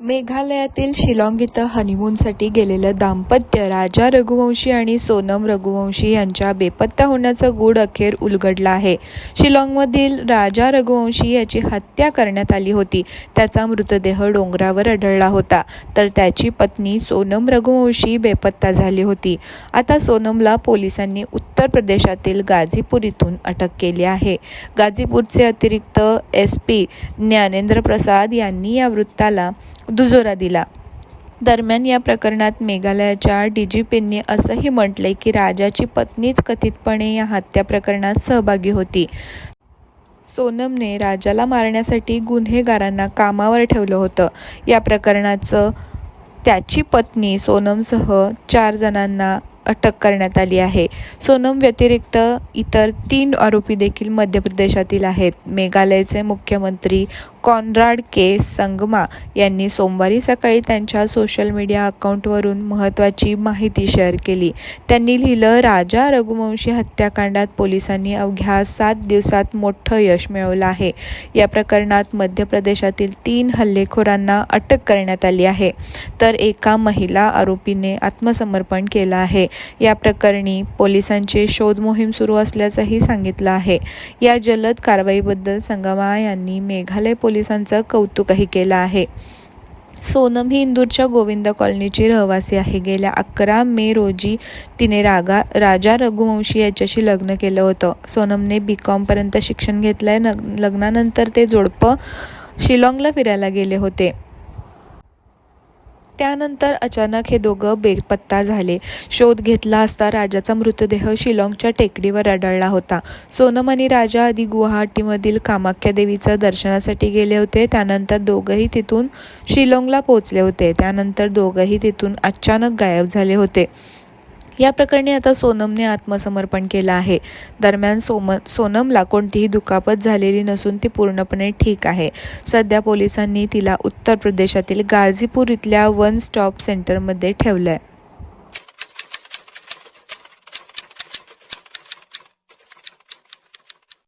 मेघालयातील शिलाँग इथं हनीमूनसाठी गेलेलं दाम्पत्य राजा रघुवंशी आणि सोनम रघुवंशी यांच्या बेपत्ता होण्याचं गूढ अखेर उलगडलं आहे. शिलाँगमधील राजा रघुवंशी याची हत्या करण्यात आली होती. त्याचा मृतदेह डोंगरावर आढळला होता. तर त्याची पत्नी सोनम रघुवंशी बेपत्ता झाली होती. आता सोनमला पोलिसांनी उत्तर प्रदेशातील गाझीपूर इथून अटक केली आहे. गाझीपूरचे अतिरिक्त एस पी ज्ञानेंद्र प्रसाद यांनी या वृत्ताला दुजोरा दिला. दरम्यान या प्रकरणात मेघालयाच्या डी जी पींनी असंही म्हटलंय की राजाची पत्नीच कथितपणे या हत्या प्रकरणात सहभागी होती. सोनमने राजाला मारण्यासाठी गुन्हेगारांना कामावर ठेवलं होतं. या प्रकरणाचं त्याची पत्नी सोनमसह चार जणांना अटक करण्यात आली आहे. सोनम व्यतिरिक्त इतर तीन आरोपी देखील मध्य प्रदेशातील आहेत. मेघालयचे मुख्यमंत्री कॉनराड के. संगमा यांनी सोमवारी सकाळी त्यांच्या सोशल मीडिया अकाउंटवरून महत्त्वाची माहिती शेअर केली. त्यांनी लिहिलं राजा रघुवंशी हत्याकांडात पोलिसांनी अवघ्या सात दिवसात मोठं यश मिळवलं आहे. या प्रकरणात मध्य प्रदेशातील तीन हल्लेखोरांना अटक करण्यात आली आहे. तर एका महिला आरोपीने आत्मसमर्पण केलं आहे. या प्रकरणी पोलिसांची शोध मोहीम सुरू असल्याचंही सांगितलं आहे. या जलद कारवाईबद्दल संगमा यांनी मेघालय पोलिसांचं कौतुकही केलं आहे. सोनम ही इंदूरच्या गोविंद कॉलनीची रहिवासी आहे. गेल्या अकरा मे रोजी तिने रागा राजा रघुवंशी याच्याशी लग्न केलं होतं. सोनमने बी कॉमपर्यंत शिक्षण घेतलं आहे लग्नानंतर ते जोडपं शिलाँगला फिरायला गेले होते. त्यानंतर अचानक हे दोघं बेपत्ता झाले. शोध घेतला असता राजाचा मृतदेह शिलाँगच्या टेकडीवर आढळला होता. सोनम आणि राजा आधी गुवाहाटीमधील कामाख्या देवीचं दर्शनासाठी गेले होते. त्यानंतर दोघंही तिथून शिलाँगला पोहोचले होते. त्यानंतर दोघंही तिथून अचानक गायब झाले होते. या प्रकरणी आता सोनमने आत्मसमर्पण केलं आहे. दरम्यान सोम सोनमला कोणतीही दुखापत झालेली नसून ती पूर्णपणे ठीक आहे. सध्या पोलिसांनी तिला उत्तर प्रदेशातील गाझीपूर इथल्या वन स्टॉप सेंटरमध्ये ठेवलं आहे